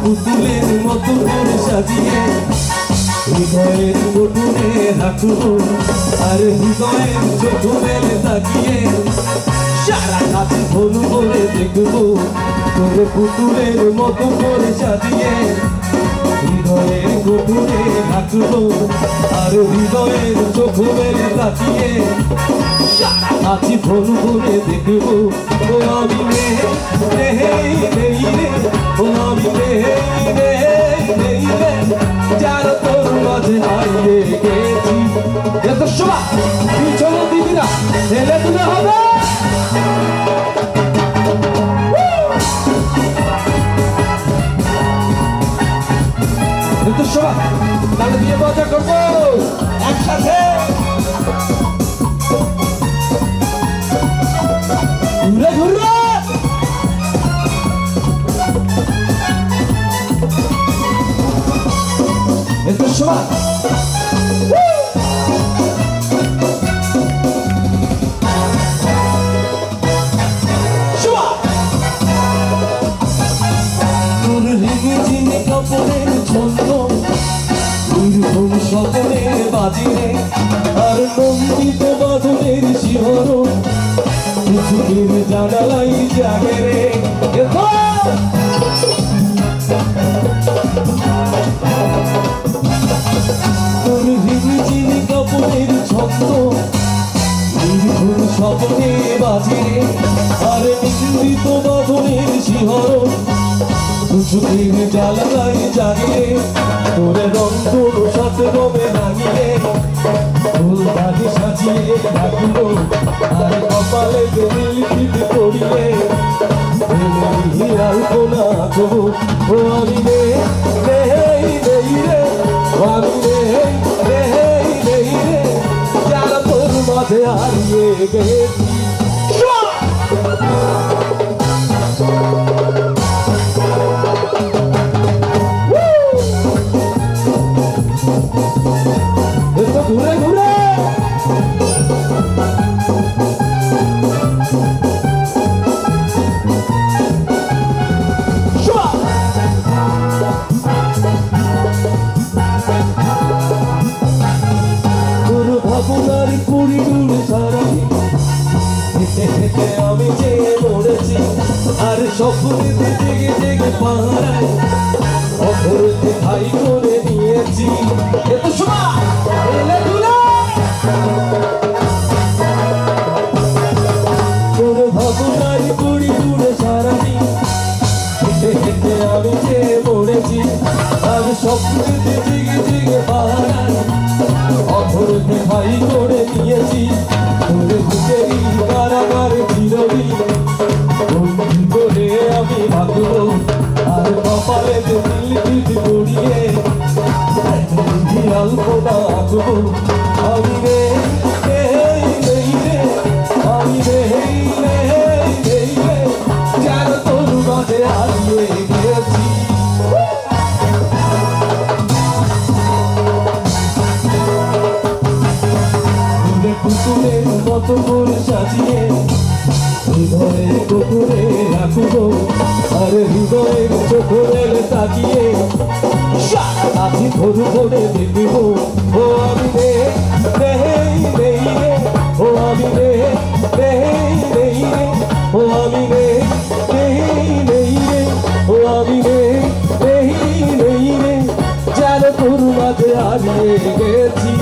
পুতুলের মতো করে সাজিয়ে হৃদয়ের মোটুরে রাখব আর হৃদয়ের চোখ মেলে তাকিয়ে। সারা কাছে ভুল করে দেখব তোর পুতুলের মতো করে সাজিয়ে। হৃদয়ের গোটুরে রাখব আর হৃদয়ের চোখ মেলে তাকিয়ে। সারা কাছে ভুল করে দেখব আমি রে রে গেছি এত শোভা, পিছনে দিবি না, ছেলে তুলে হবে। তাহলে বিয়ে মজা করব। একসাথে। ঘুরে ঘুরে। এত শোভা সকলে বাজিরে আর নন্দিত বাদনের শিহরণ। পৃথিবীর জানালাই জাগে রে। তোর রেগে কাপড়ের ছন্দ। নির্ভুল স্বপ্নে দুচোখের জ্বালাই জাগে তোরে রঙ্গর সাথে রবে রাঙিয়ে ফুল দাগে সাজিয়ে রাখল, আর কপালে নীল পিঠ করিয়ে। আলপনা কবু ও আমি রে রে রে রে আমি রে রে রে রে। যারা তোর মাঝে হারিয়ে গেছি স্বপ্নেতে জেগে জেগে পাহারায়। অপরতে ভাই করে নিয়েছি। এত সময় এলে দুলে। তোর ভাবনার কুড়িগুল সারাদিন হেঁটে হেঁটে আমি যে মরেছি আর স্বপ্নেতে জেগে ভাই করে নিয়েছি। তোরে বুকেরই মতো করে সাজিয়ে হৃদয়ের কুকুরে রাখব। আর হৃদয়ের চোখের তাকিয়ে সাথী ভোর ভোরে দেখব। ও আমি রে রে রে রে ও আমি রে রে রে রে ও আমি রে রে রে রে ও আমি রে রে রে রে যেন তোর মাঝে হারিয়ে গেছি।